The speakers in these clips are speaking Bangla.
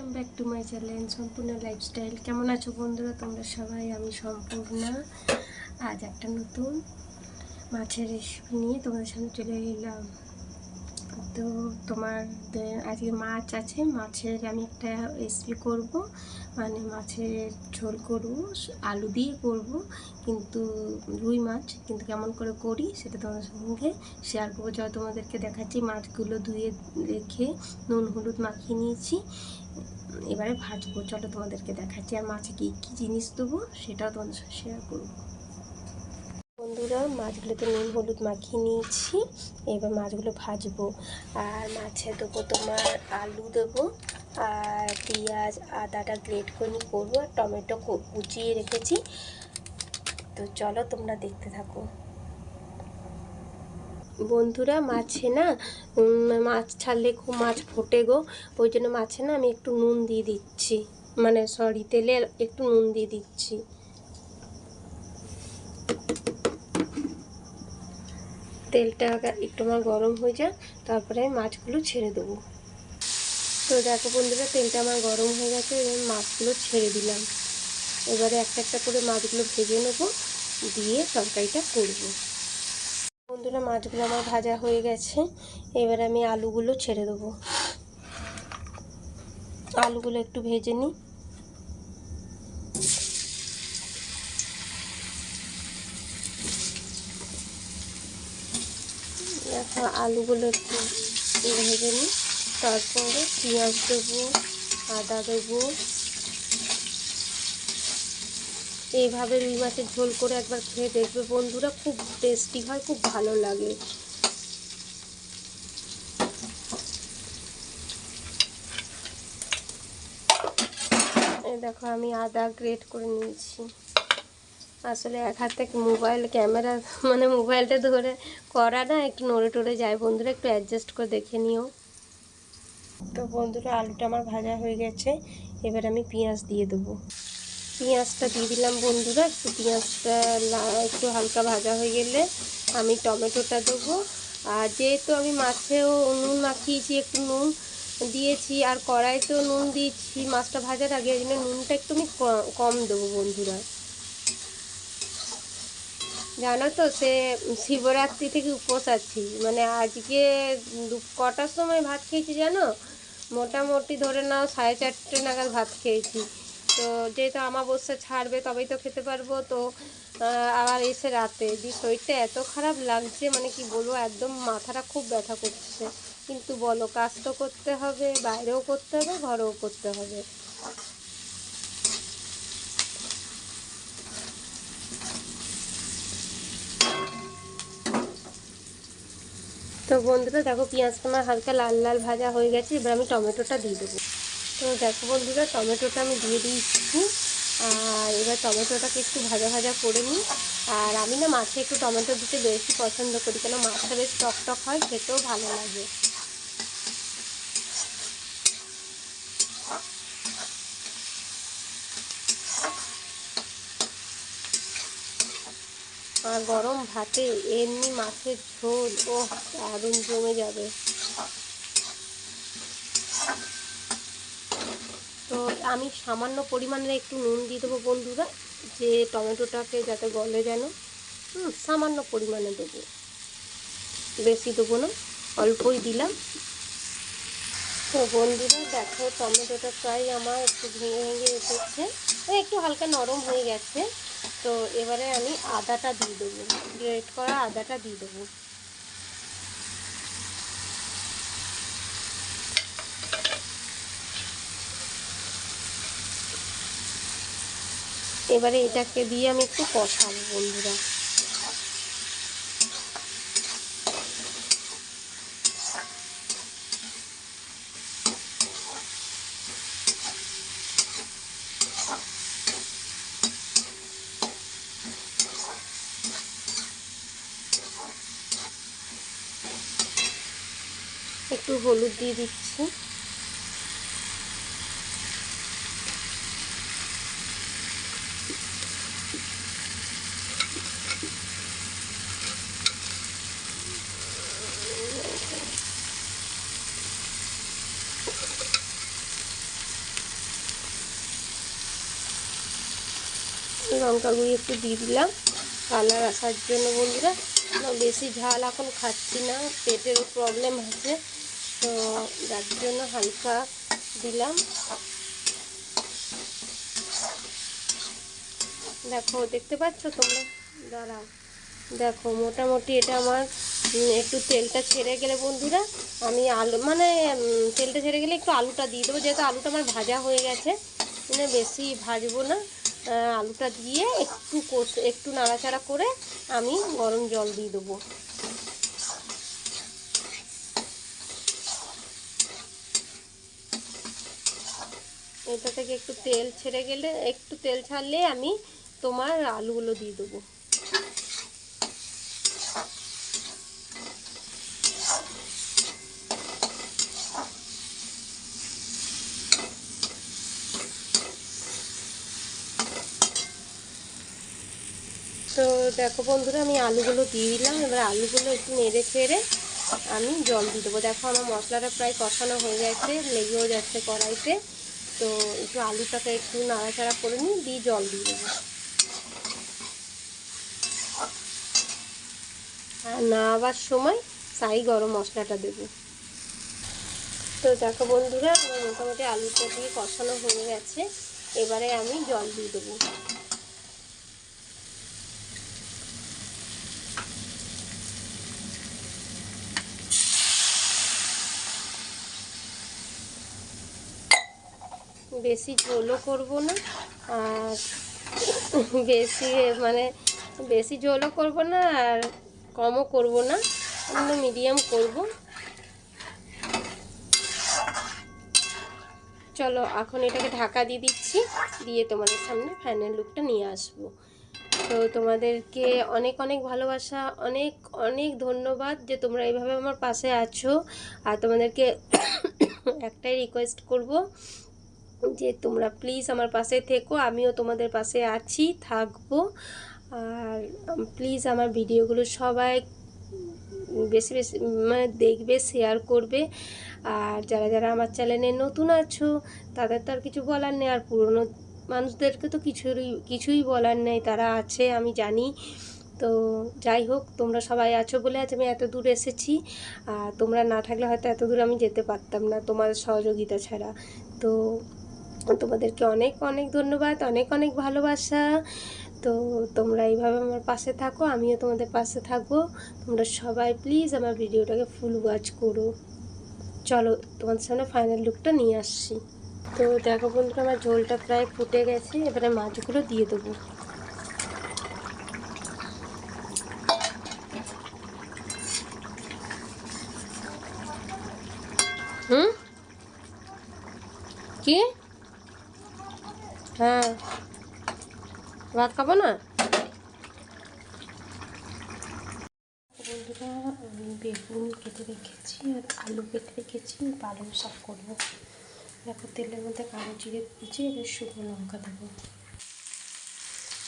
Welcome back to my channel সম্পূর্ণ লাইফস্টাইল কেমন আছো বন্ধুরা? তোমরা সবাই, আমি সম্পূর্ণা। আজ একটা নতুন মাছের রেসিপি নিয়ে তোমাদের সামনে চলে এলাম। তো তোমার, আজকে মাছ আছে, মাছের আমি একটা রেসিপি করব। মানে মাছের ঝোল করব, আলু দিয়ে করব। কিন্তু রুই মাছ, কিন্তু কেমন করে করি সেটা তোমাদের সঙ্গে শেয়ার করব। যা তোমাদেরকে দেখাচ্ছি। মাছগুলো ধুয়ে রেখে নুন, হলুদ মাখিয়ে নিয়েছি। এবারে ভাজবো চলো তোমাদেরকে দেখাচ্ছি, আর মাছে কী কী জিনিস দেবো সেটাও তোমাদের সাথে শেয়ার করব। বন্ধুরা, মাছগুলোতে নুন, হলুদ মাখিয়ে নিয়েছি, এবার মাছগুলো ভাজবো। আর মাছে দেবো তোমার আলু দেবো, আর পেঁয়াজ, আদাটা গ্রেট করে করব, আর টমেটো কুচিয়ে রেখেছি। তো চলো তোমরা দেখতে থাকো। বন্ধুরা মাছে না মাছ ছাড়লে খুব মাছ ফোটে গো। ওই জন্য মাছে না আমি একটু নুন দিয়ে দিচ্ছি। মানে সরি তেলে একটু নুন দিয়ে দিচ্ছি। তেলটা একটু আমার গরম হয়ে যাক, তারপরে মাছগুলো ছেড়ে দেবো। তো দেখো বন্ধুরা, তেলটা আমার গরম হয়ে গেছে, এবার মাছগুলো ছেড়ে দিলাম। এবারে একটা একটা করে মাছগুলো ভেজে নেব, দিয়ে তরকারিটা করব। বন্ধুরা, মাছগুলো আমার ভাজা হয়ে গেছে। এবার আমি আলুগুলো ছেড়ে দেবো। আলুগুলো একটু ভেজে নিই। এখন আলুগুলো একটু ভেজে নিই। তারপরে পেঁয়াজ দেবো, আদা দেবো এইভাবে রুই মাছের ঝোল করে একবার খেয়ে দেখবে বন্ধুরা, খুব টেস্টি হয়, খুব ভালো লাগে। দেখো, আমি আদা গ্রেট করে নিয়েছি। আসলে এক হাত মোবাইল ক্যামেরা মানে মোবাইলটা ধরে করা না, একটু নড়ে টড়ে যায় বন্ধুরা, একটু অ্যাডজাস্ট করে দেখে নিও। তো বন্ধুরা, আলুটা আমার ভাজা হয়ে গেছে, এবার আমি পেঁয়াজ দিয়ে দেবো। পেঁয়াজটা দিয়ে দিলাম বন্ধুরা। একটু পেঁয়াজটা একটু হালকা ভাজা হয়ে গেলে আমি টমেটোটা দেবো। আর যেহেতু আমি মাছেও নুন মাখিয়েছি, একটু নুন দিয়েছি, আর কড়াইতেও নুন দিয়েছি, মাছটা ভাজার আগে এই জন্য নুনটা একটু আমি কম দেবো বন্ধুরা। জানো তো, সে শিবরাত্রি থেকে উপোস আছি। মানে আজকে দু- কটার সময় ভাত খেয়েছি জানো? মোটামুটি ধরে নাও সাড়ে চারটে নাগাদ ভাত খেয়েছি। তো যেহেতু আমাবস্যা ছাড়বে তবেই তো খেতে পারব। তো আবার এসে রাতে। দি শরীরটা এত খারাপ লাগছে মানে কি বলব, একদম মাথাটা খুব ব্যথা করছে। কিন্তু বলো, কাজ তো করতে হবে, বাইরেও করতে হবে, ঘরেও করতে হবে। তো বন্ধুরা, দেখো পেঁয়াজটা আমার হালকা লাল লাল ভাজা হয়ে গেছে, এবার আমি টমেটোটা দিয়ে দেবো। তো দেখো বন্ধুরা, টমেটোটা আমি দিয়ে দিচ্ছি আর এবার টমেটোটাকে একটু ভাজা ভাজা করে নিই। আর আমি না মাছে একটু টমেটো দিতে বেশি পছন্দ করি, কেন মাছটা বেশ টক টক হয়, খেতেও ভালো লাগে। আর গরম ভাতে এমনি মাছের ঝোল ও দারুণ জমে যাবে তো আমি সামান্য পরিমাণে একটু নুন দিয়ে দেবো বন্ধুরা, যে টমেটোটাকে যাতে গলে যেন। সামান্য পরিমাণে দেবো। বেশি দেবো না, অল্পই দিলাম। তো বন্ধুরা, দেখো, টমেটোটা প্রায় আমার একটু ভেঙে ভেঙে এসেছে। একটু হালকা নরম হয়ে গেছে। তো এবারে আমি আদাটা দিয়ে দেবো। গ্রেট করা আদাটা দিয়ে দেবো। এবারে এটাকে দিয়ে আমি একটু কষাবো বন্ধুরা। একটু হলুদ দিয়ে দিচ্ছি। লঙ্কা গুঁড়ি একটু দিয়ে দিলাম। কালার আসার জন্য বন্ধুরা বেশি ঝাল এখন খাচ্ছি না, পেটেরও প্রবলেম আছে। তো যার জন্য হালকা দিলাম। দেখো, দেখতে পাচ্ছ তোমরা? দাঁড়াও। দেখো, মোটামুটি এটা আমার একটু তেলটা ছেড়ে গেলে বন্ধুরা, আমি আলু মানে তেলটা ছেড়ে গেলে একটু আলুটা দিয়ে দেবো, যেহেতু আলুটা আমার ভাজা হয়ে গেছে। মানে বেশি ভাজবো না। আলুটা দিয়ে একটু কষ একটু নাড়াচাড়া করে আমি গরম জল দিয়ে দেবো। এটা থেকে একটু তেল ছেড়ে গেলে একটু তেল ছাড়লে আমি তোমার আলুগুলো দিয়ে দেবো তো দেখো বন্ধুরা, আমি আলুগুলো দিয়ে দিলাম। এবার আলুগুলো একটু নেড়ে ছেড়ে আমি জল দিয়ে দেবো। দেখো আমার মশলাটা প্রায় কষানো হয়ে গেছে, লেগেও যাচ্ছে কড়াইতে। তো একটু আলুটাকে একটু নাড়াচাড়া করে নিই দিয়ে জল দিয়ে দেবো। আর নাবার সময় সাই গরম মশলাটা দেবো। তো দেখো বন্ধুরা, আমার মোটামুটি আলুটা দিয়ে কষানো হয়ে গেছে। এবারে আমি জল দিয়ে দেবো। বেশি ঝোলও করব না। আর বেশি মানে বেশি ঝোলও করব না আর কমও করব না। আমরা মিডিয়াম করব। চলো এখন এটাকে ঢাকা দিয়ে দিচ্ছি। দিয়ে তোমাদের সামনে ফাইনাল লুকটা নিয়ে আসব। তো তোমাদেরকে অনেক অনেক ভালোবাসা, অনেক অনেক ধন্যবাদ যে তোমরা এইভাবে আমার পাশে আছো। আর তোমাদেরকে একটাই রিকোয়েস্ট করব যে তোমরা প্লিজ আমার পাশে থেকো, আমিও তোমাদের পাশে আছি, থাকব। আর প্লিজ আমার ভিডিওগুলো সবাই বেশি বেশি মানে দেখবে শেয়ার করবে। আর যারা যারা আমার চ্যানেলে নতুন আছো, তাদের তো আর কিছু বলার নেই। আর পুরনো মানুষদেরকে তো কিছুই কিছুই বলার নেই। তারা আছে, আমি জানি। তো যাই হোক, তোমরা সবাই আছো বলে আজ আমি এত দূর এসেছি। আর তোমরা না থাকলে হয়তো এত দূর আমি যেতে পারতাম না তোমার সহযোগিতা ছাড়া। তো তোমাদেরকে অনেক অনেক ধন্যবাদ, অনেক অনেক ভালোবাসা। তো তোমরা এইভাবে আমার পাশে থাকো, আমিও তোমাদের পাশে থাকব। তোমরা সবাই প্লিজ আমার ভিডিওটাকে ফুল ওয়াচ করো। চলো তোমাদের সামনে ফাইনাল লুকটা নিয়ে আসছি। তো দেখো বন্ধুরা, আমার ঝোলটা প্রায় ফুটে গেছে, এবারে মাছগুলো দিয়ে দেবো। হুম? কি? হ্যাঁ। ভাত খাব না? বন্ধুরা, আমি বেগুন কেটে রেখেছি আর আলু কেটে রেখেছি। পালং শাক করব। দেখো, তেলের মধ্যে কালো জিরে দিয়েছি, এবার শুকনো লঙ্কা দেবো।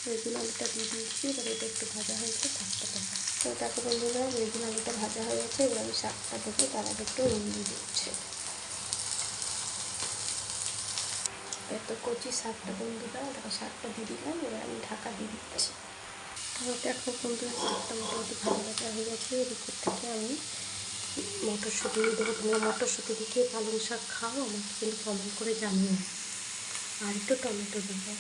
বেগুন আলুটা দিয়ে দিয়েছি, এবার এটা একটু ভাজা হয়েছে শাকটা দেবো। তো দেখো বন্ধুরা, বেগুন আলুটা ভাজা হয়ে গেছে, এবার আমি শাকটা দেবো, তার আগে একটু নুন দিয়ে দিচ্ছে। এত কচি শাকটা বন্ধুরা দেখো শাকটা দিয়ে দিলাম, এবার আমি ঢাকা দিয়ে দিচ্ছি। দেখো বন্ধুরা শাকটা মোটামুটি ভালো ভাজা হয়ে গেছে, এর উপর থেকে আমি মটরশুঁটি দেবো। তোমরা মটরশুঁটি দিয়ে পালং শাক খাও আমাকে কিন্তু কমেন্ট করে জানিও আর একটু টমেটো দেবো।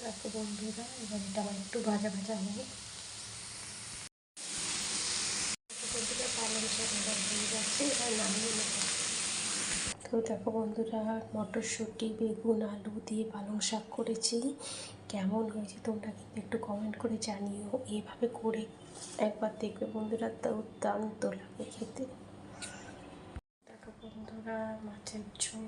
দেখো বন্ধুরা, এবার এটা আমার একটু ভাজা ভাজা হবে তো দেখো বন্ধুরা, মটরশুঁটি, বেগুন, আলু দিয়ে পালং শাক করেছি। কেমন হয়েছে তোমরা কিন্তু একটু কমেন্ট করে জানিও। এভাবে করে একবার দেখবে বন্ধুরা, দুর্দান্ত লাগে খেতে। দেখো বন্ধুরা, মাছের ঝোল।